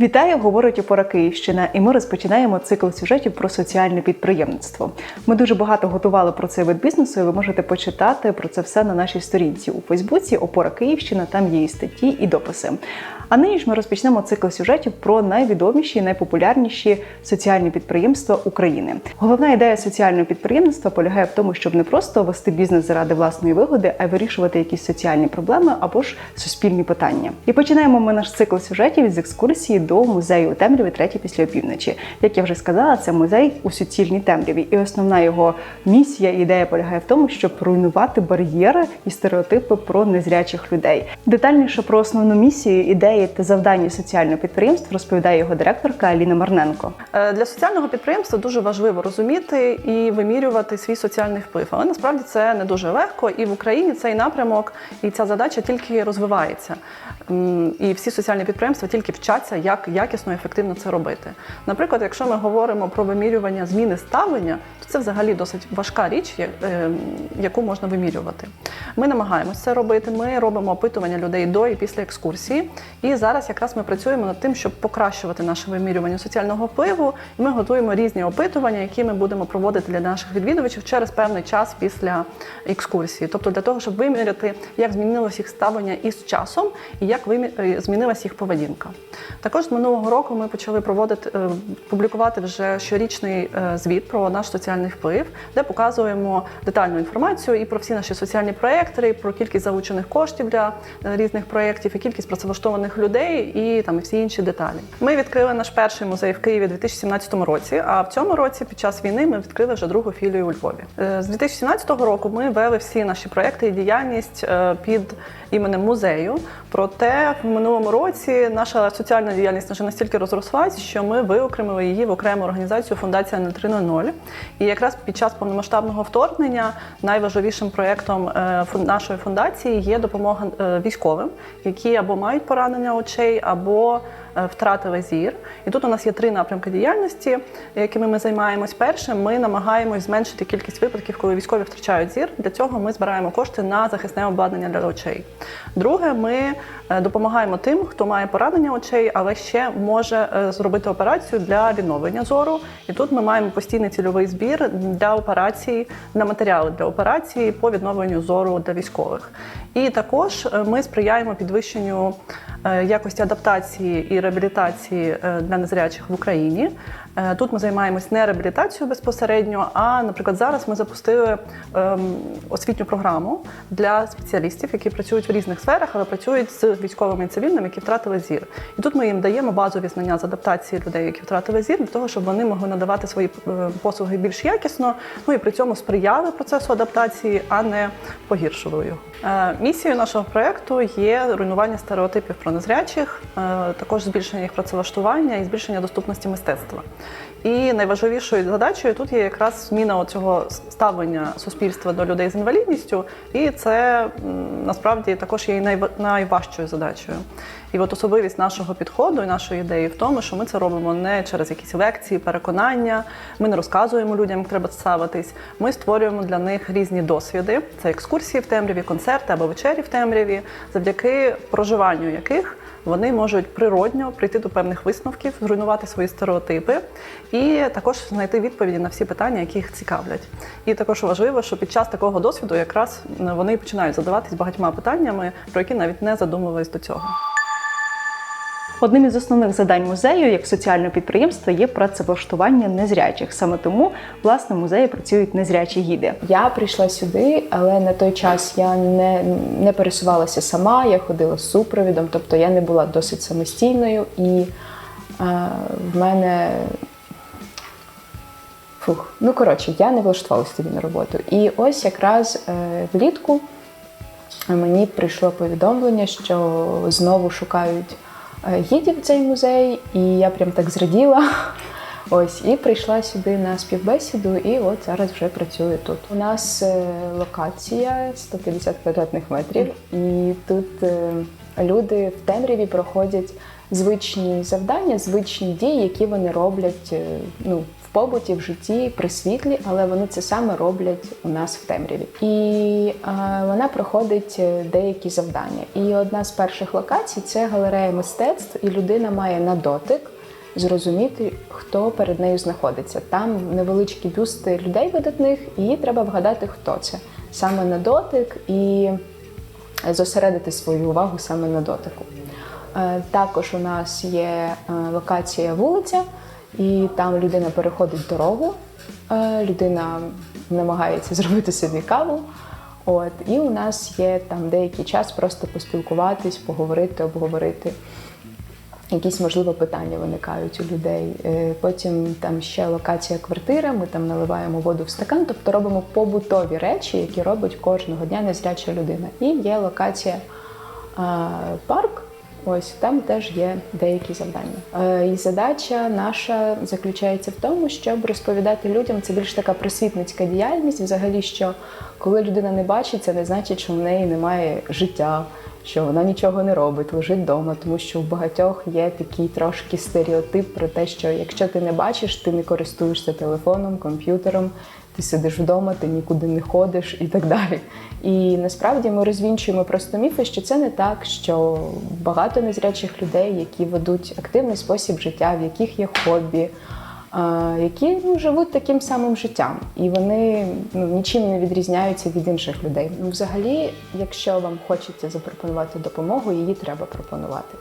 Вітаю, говорить опора Київщина, і ми розпочинаємо цикл сюжетів про соціальне підприємництво. Ми дуже багато готували про цей вид бізнесу, і ви можете почитати про це все на нашій сторінці у Фейсбуці. Опора Київщина, там є і статті і дописи. А нині ж ми розпочнемо цикл сюжетів про найвідоміші найпопулярніші соціальні підприємства України. Головна ідея соціального підприємництва полягає в тому, щоб не просто вести бізнес заради власної вигоди, а й вирішувати якісь соціальні проблеми або ж суспільні питання. І починаємо ми наш цикл сюжетів з екскурсії до музею у темряві третій після опівночі. Як я вже сказала, це музей у суцільній темряві, і основна його місія і ідея полягає в тому, щоб руйнувати бар'єри і стереотипи про незрячих людей. Детальніше про основну місію, ідеї та завдання соціального підприємства розповідає його директорка Аліна Марненко. Е, Для соціального підприємства дуже важливо розуміти і вимірювати свій соціальний вплив. Але насправді це не дуже легко. І в Україні цей напрямок і ця задача тільки розвивається. І всі соціальні підприємства тільки вчаться, як якісно і ефективно це робити. Наприклад, якщо ми говоримо про вимірювання зміни ставлення, то це взагалі досить важка річ, е, яку можна вимірювати. Ми намагаємося це робити. Ми робимо опитування людей до і після екскурсії. І зараз якраз ми працюємо над тим, щоб покращувати наше вимірювання соціального впливу. І ми готуємо різні опитування, які ми будемо проводити для наших відвідувачів через певний час після екскурсії. Тобто для того, щоб виміряти, як змінилося їх ставлення із часом і як е, змінилася їх поведінка. Також з минулого року ми почали проводити е, публікувати вже щорічний е, звіт про наш соціальний вплив, де показуємо детальну інформацію і про всі наші соціальні проекти, і про кількість залучених коштів для е, різних проєктів, і кількість працевлаштованих людей, і там всі інші деталі. Ми відкрили наш перший музей в Києві у 2017 році. А в цьому році, під час війни, ми відкрили вже другу філію у Львові. З 2017 року ми вели всі наші проекти і діяльність під іменем музею. Проте в минулому році наша соціальна діяльність вже настільки розрослась, що ми виокремили її в окрему організацію Фундація 0300. І якраз під час повномасштабного вторгнення найважливішим проєктом е, нашої фундації є допомога е, військовим, які або мають поранення очей, або втратили зір. І тут у нас є три напрямки діяльності, якими ми займаємось. Першим ми намагаємось зменшити кількість випадків, коли військові втрачають зір. Для цього ми збираємо кошти на захисне обладнання для очей. Друге, ми е, допомагаємо тим, хто має поранення очей, але ще може е, зробити операцію для відновлення зору. І тут ми маємо постійний цільовий збір для операції, на матеріали для операції по відновленню зору для військових. І також е, ми сприяємо підвищенню е, якості адаптації і реабілітації е, для незрячих в Україні. Е, Тут ми займаємось не реабілітацією безпосередньо, а, наприклад, зараз ми запустили ем, освітню програму для спеціалістів, які працюють в різних сферах, але працюють з військовими і цивільними, які втратили зір. І тут ми їм даємо базові знання з адаптації людей, які втратили зір, для того, щоб вони могли надавати свої е, послуги більш якісно, ну і при цьому сприяли процесу адаптації, а не погіршували його. Е, Місією нашого проекту є руйнування стереотипів про незрячих, також збільшення їх працевлаштування і збільшення доступності мистецтва. І найважливішою задачею тут є якраз зміна цього ставлення суспільства до людей з інвалідністю, і це насправді також є найважчою задачею. І от особливість нашого підходу і нашої ідеї в тому, що ми це робимо не через якісь лекції, переконання. Ми не розказуємо людям, як треба ставитись. Ми створюємо для них різні досвіди. Це екскурсії в темряві, концерти або вечері в темряві, завдяки проживанню яких вони можуть природньо прийти до певних висновків, зруйнувати свої стереотипи і також знайти відповіді на всі питання, які їх цікавлять. І також важливо, що під час такого досвіду якраз вони починають задаватись багатьма питаннями, про які навіть не задумувались до цього. Одним із основних завдань музею як соціального підприємства є працевлаштування незрячих. Саме тому власне музеї працюють незрячі гіди. Я прийшла сюди, але на той час я не, не пересувалася сама, я ходила з супровідом, тобто я не була досить самостійною і е, в мене. Фух, ну коротше, я не влаштувалася тоді на роботу. І ось якраз е, влітку мені прийшло повідомлення, що знову шукають гідів в цей музей, і я прям так зраділа. Ось і прийшла сюди на співбесіду, і от зараз вже працюю тут. У нас е, локація 150 квадратних метрів, і тут е, люди в темряві проходять звичні завдання, звичні дії, які вони роблять е, ну, побуті, в житті, при світлі, але вони це саме роблять у нас в темряві. І е, вона проходить е, деякі завдання. І одна з перших локацій це галерея мистецтв, і людина має на дотик зрозуміти, хто перед нею знаходиться. Там невеличкі бюсти людей видатних, і треба вгадати, хто це саме на дотик і зосередити свою увагу саме на дотику. Е, Також у нас є е, локація вулиця, і там людина переходить дорогу, е, людина намагається зробити собі каву. От, і у нас є там деякий час просто поспілкуватись, поговорити, обговорити. Якісь можливо питання виникають у людей. Е, Потім там ще локація квартира. Ми там наливаємо воду в стакан, тобто робимо побутові речі, які робить кожного дня незряча людина. І є локація а, парк. Ось там теж є деякі завдання. Е, І задача наша заключається в тому, щоб розповідати людям. Це більш така просвітницька діяльність. Взагалі, що коли людина не бачить, це не значить, що в неї немає життя, що вона нічого не робить, лежить вдома, тому що у багатьох є такий трошки стереотип про те, що якщо ти не бачиш, ти не користуєшся телефоном, комп'ютером, ти сидиш вдома, ти нікуди не ходиш і так далі. І насправді ми розвінчуємо просто міфи, що це не так, що багато незрячих людей, які ведуть активний спосіб життя, в яких є хобі, які ну, живуть таким самим життям, і вони ну, нічим не відрізняються від інших людей. Ну, взагалі, якщо вам хочеться запропонувати допомогу, її треба пропонувати.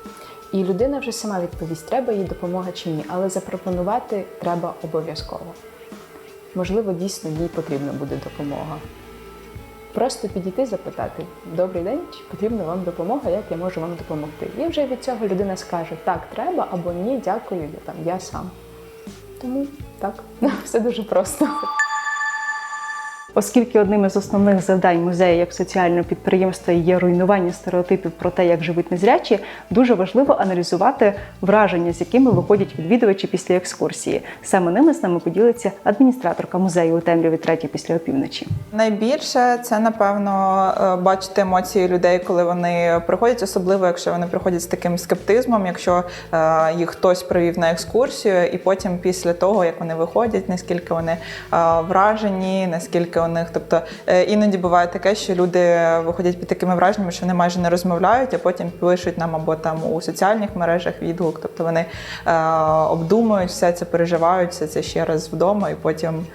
І людина вже сама відповість, треба їй допомога чи ні, але запропонувати треба обов'язково. Можливо, дійсно їй потрібна буде допомога. Просто підійти запитати: Добрий день, чи потрібна вам допомога, як я можу вам допомогти? І вже від цього людина скаже так, треба або ні, дякую, я там я сам. Тому так, все дуже просто. Оскільки одним із основних завдань музею як соціального підприємства є руйнування стереотипів про те, як живуть незрячі, дуже важливо аналізувати враження, з якими виходять відвідувачі після екскурсії. Саме ними з нами поділиться адміністраторка музею у темряві третій після опівночі. Найбільше це напевно е, бачити емоції людей, коли вони приходять, особливо якщо вони приходять з таким скептизмом, якщо е, їх хтось привів на екскурсію, і потім після того, як вони виходять, наскільки вони е, вражені, наскільки у них, тобто е, іноді буває таке, що люди виходять під такими враженнями, що вони майже не розмовляють, а потім пишуть нам або там у соціальних мережах відгук. Тобто вони е, обдумують все це, переживають все це ще раз вдома, і потім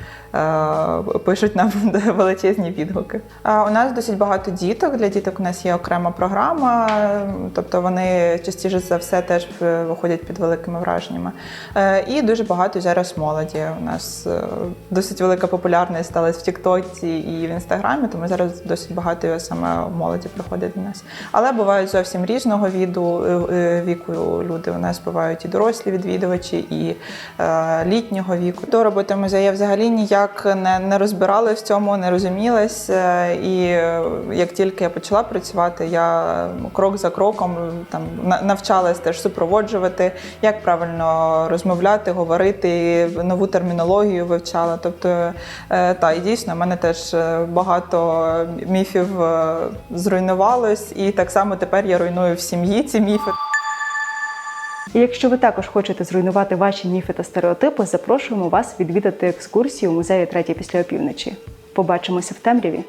пишуть нам величезні відгуки. Е, У нас досить багато діток. Для діток у нас є окрема програма, е, тобто вони частіше за все теж е, виходять під великими враженнями. Е, І дуже багато зараз молоді. У нас е, досить велика популярність сталася в Тіктоці і в Інстаграмі, тому зараз досить багато саме молоді приходить до нас. Але бувають зовсім різного віду е, е, віку люди. У нас бувають і дорослі відвідувачі, і е, літнього віку. До роботи музею взагалі ніяк не, не розбиралась в цьому, не розумілась. Е, І е, як тільки я почала працювати, я крок за кроком там на- навчалась теж супроводжувати, як правильно розмовляти, говорити, нову термінологію вивчала. Тобто, е, та і дійсно, в мене теж багато міфів зруйнувалось, і так само тепер я руйную в сім'ї ці міфи. І якщо ви також хочете зруйнувати ваші міфи та стереотипи, запрошуємо вас відвідати екскурсію у музеї третій після опівночі. Побачимося в темряві.